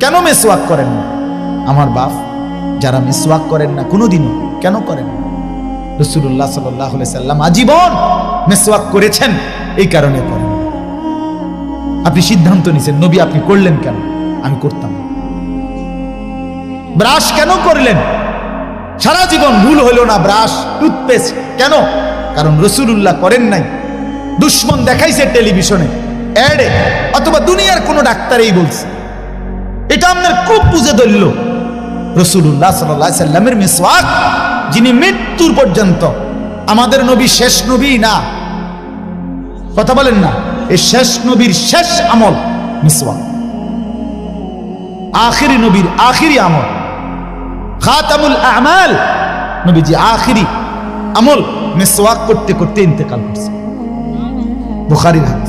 কেন মেসওয়াক করেন না? আমার বাপ যারা মেসওয়াক করেন না, কোনোদিনও কেন করেন না? রসুল্লাহ সাল্লাহ সাল্লাম আজীবন মেসওয়াক করেছেন, এই কারণে করেন। আপনি সিদ্ধান্ত নিছেন, নবী আপনি করলেন কেন? আমি করতাম ব্রাশ কেন করলেন? সারা জীবন ভুল হইল না ব্রাশ, টুথপেস্ট, কেন? কারণ রসুল্লাহ করেন নাই। দুশ্মন দেখাইছে টেলিভিশনে, অ্যাডে, অথবা দুনিয়ার কোনো ডাক্তারেই বলছে। এটা আপনার খুব বুঝে ধরল। রসুল্লাহ সাল্লাহ সাল্লামের মিসওয়াক, যিনি মৃত্যুর পর্যন্ত আমাদের নবী শেষ নবী না। কথা বলেন না, এই শেষ নবীর শেষ আমল মিসওয়াক। আখিরি নবীর আখিরি আমল। খাতামুল আমাল, নবীজি আখিরি আমল মিসওয়াক করতে করতে ইন্তেকাল করছে। বুখারীর হাদিস।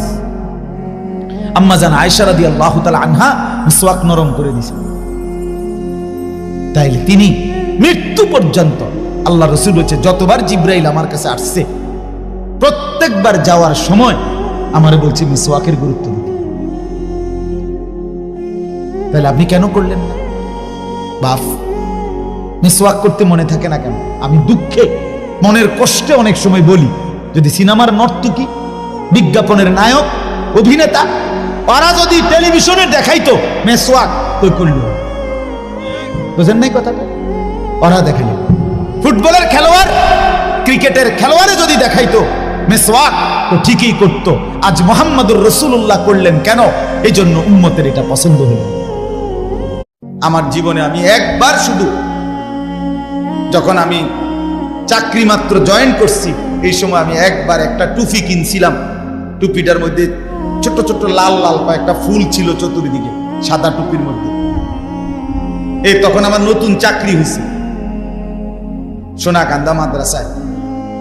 আম্মা জান আয়েশা রাদিয়াল্লাহু তাআলা আনহা মিসওয়াক নরম করে দিয়েছে তাইলে তিনি মৃত্যু পর্যন্ত আল্লাহ রসুল হচ্ছে যতবার জিব্রাইল আমার কাছে আসছে, প্রত্যেকবার যাওয়ার সময় আমারে বলছে, মিসওয়াকের গুরুত্ব দিতে। তাহলে আপনি কেন করলেন না? বাফ, মিসওয়াক করতে মনে থাকে না কেন? আমি দুঃখে, মনের কষ্টে অনেক সময় বলি, যদি সিনেমার নর্তকী, বিজ্ঞাপনের নায়ক, অভিনেতা ওরা যদি টেলিভিশনে দেখাইতো মেসওয়াক কই করল? বুঝেন নাই কথাটা? ওরা দেখাইল ফুটবলের খেলোয়াড়, ক্রিকেটের খেলোয়াড়ে যদি দেখাইতো মেসওয়াক তো ঠিকই করতো। আজ মোহাম্মদুর রসুল্লাহ করলেন কেন? এই জন্য উম্মতের এটা পছন্দ হলো আমার জীবনে আমি একবার শুধু যখন আমি চাকরি মাত্র জয়েন করছি, এই সময় আমি একবার একটা টুপি কিনছিলাম। টুপিটার মধ্যে ছোট ছোট লাল লাল কয়েকটা ফুল ছিল চতুর্দিকে, সাদা টুপির মধ্যে। এই তখন আমার নতুন চাকরি হয়েছে। সোনাকান্দা মাদ্রাসায়।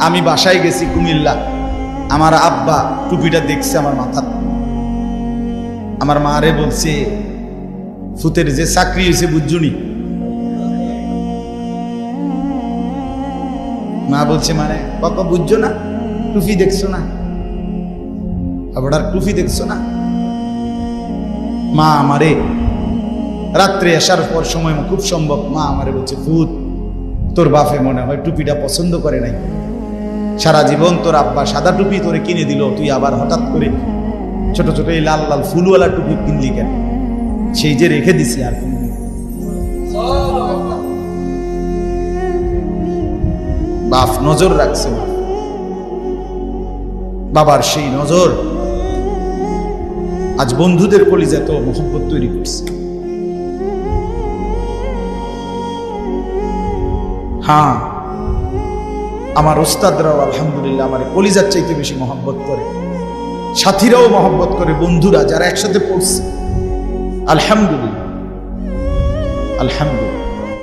আমি বাসায় গেছি কুমিল্লা। আমার আব্বা টুপিটা দেখছে আমার মাথা আমার মারে বলছে, ফুতের যে চাকরি হয়েছে বুঝুনি মা বলছে মানে বাবা, বুঝছ না? টুপি দেখছ না? আবার টুপি দেখছ না? মা আমারে রাত্রে আসার পর সময় খুব সম্ভব। মা আমারে বলছে ভূত তোর বাপে মনে হয় টুপিটা পছন্দ করে নাই। সারা জীবন তোর আব্বা সাদা টুপি তোরে কিনে দিল, তুই আবার হঠাৎ করে ছোট ছোট এই লাল লাল ফুলওয়ালা টুপি কিনলি কেন? সেই যে রেখে দিছি আর। বাপ নজর রাখছে বাবার সেই নজর আজ বন্ধুদের কলিজা তো মোহব্বত তৈরি করছে। হ্যাঁ আমার ওস্তাদরাও আলহামদুলিল্লাহ আমার কলিজার চাইতে বেশি মহব্বত করে। সাথীরাও মহব্বত করে, বন্ধুরা যারা একসাথে পড়ছে। আলহামদুলিল্লাহ আলহামদুলিল্লাহ।